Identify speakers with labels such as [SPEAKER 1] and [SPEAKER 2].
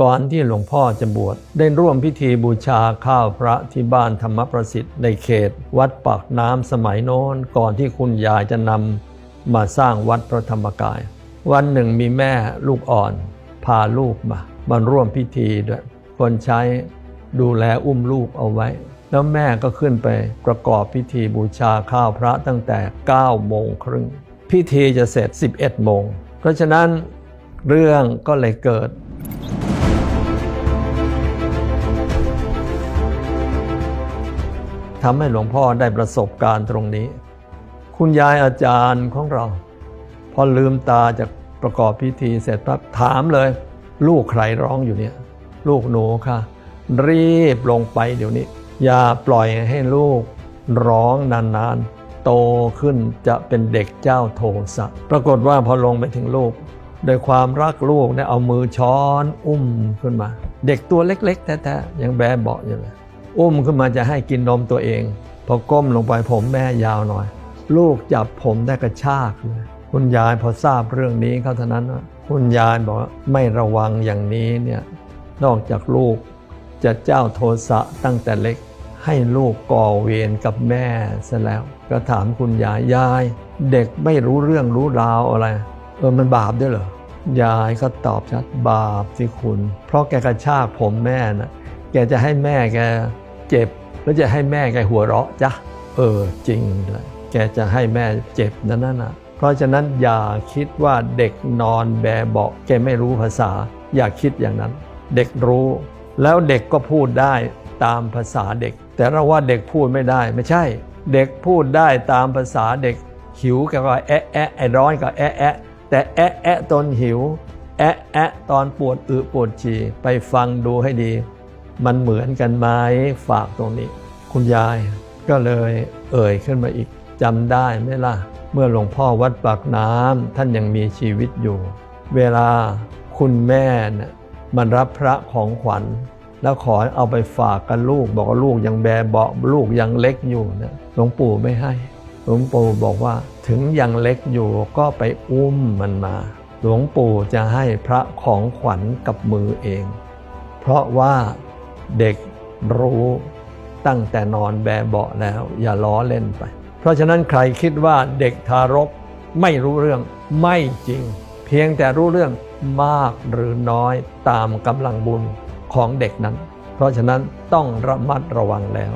[SPEAKER 1] ก่อนที่หลวงพ่อจะบวชได้ร่วมพิธีบูชาข้าวพระที่บ้านธรรมประสิทธิ์ในเขต วัดปากน้ำสมัยโน้นก่อนที่คุณยายจะนำมาสร้างวัดพระธรรมกาย วันหนึ่งมีแม่ลูกอ่อน พาลูกมามาร่วมพิธีด้วยคนใช้ดูแลอุ้มลูกเอาไว้ แล้วแม่ก็ขึ้นไปประกอบพิธีบูชาข้าวพระตั้งแต่9โมงครึ่งพิธีจะเสร็จ 11โมงเพราะฉะนั้นเรื่องก็เลยเกิด ทำให้หลวงพ่อได้ประสบการณ์ตรงนี้ คุณยายอาจารย์ของเรา พอลืมตาจากประกอบพิธีเสร็จปั๊บถามเลย ลูกใครร้องอยู่เนี่ย ลูกหนูค่ะ รีบลงไปเดี๋ยวนี้ อย่าปล่อยให้ลูกร้องนานๆ โตขึ้นจะเป็นเด็กเจ้าโทสะปรากฏว่าพอลงไปถึงลูกโดยความรักลูกเนี่ยเอามือช้อนอุ้มขึ้นมา เด็กตัวเล็ก ๆ แท้ๆยังแบเบาะอยู่เลย อุ้มขึ้นมาจะให้กินนมตัวเอง พอก้มลงไปผมแม่ยาวหน่อย ลูกจับผมได้กระชากเลยคุณยายพอทราบเรื่องนี้เขาเท่านั้นคุณยายบอกว่าไม่ระวังอย่างนี้เนี่ยนอกจากลูกจะเจ้าโทสะตั้งแต่เล็ก ให้ลูกก่อเวรกับแม่ซะแล้ว ก็ถามคุณยายยาย เด็กไม่รู้เรื่องรู้ราวอะไร เออมันบาปด้วยเหรอยายก็ตอบชัดบาปสิคุณ เพราะแกกระชากผมแม่นะแกจะให้แม่แก เจ็บ แล้วจะให้แม่แกหัวเราะจ้ะเออจริงเลยแกจะให้แม่เจ็บนั่นน่ะ เพราะฉะนั้นอย่าคิดว่าเด็กนอนแบเบาแกไม่รู้ภาษา อย่าคิดอย่างนั้น เด็กรู้ แล้วเด็กก็พูดได้ตามภาษาเด็ก แต่เราว่าเด็กพูดไม่ได้ไม่ใช่ เด็กพูดได้ตามภาษาเด็ก หิวก็แอะแอะไอ้ร้อนก็แอะแอะแต่แอะแอะตอนหิว แอะแอะตอนปวดอึปวดฉี่ไปฟังดูให้ดี มันเหมือนกันไหมฝากตรงนี้ คุณยายก็เลยเอ่ยขึ้นมาอีกจำได้ไหมล่ะ เมื่อหลวงพ่อวัดปากน้ำท่านยังมีชีวิตอยู่ เวลาคุณแม่น่ะมันรับพระของขวัญ แล้วขอเอาไปฝากกับลูก บอกว่าลูกยังแบเบาลูกยังเล็กอยู่นะหลวงปู่ไม่ให้ หลวงปู่บอกว่าถึงยังเล็กอยู่ก็ไปอุ้มมันมา หลวงปู่จะให้พระของขวัญกับมือเอง เพราะว่า เด็กรู้ตั้งแต่นอนแบเบาะแล้ว อย่าล้อเล่นไป เพราะฉะนั้นใครคิดว่าเด็กทารกไม่รู้เรื่องไม่จริง เพียงแต่รู้เรื่องมากหรือน้อยตามกำลังบุญของเด็กนั้น เพราะฉะนั้นต้องระมัดระวังแล้ว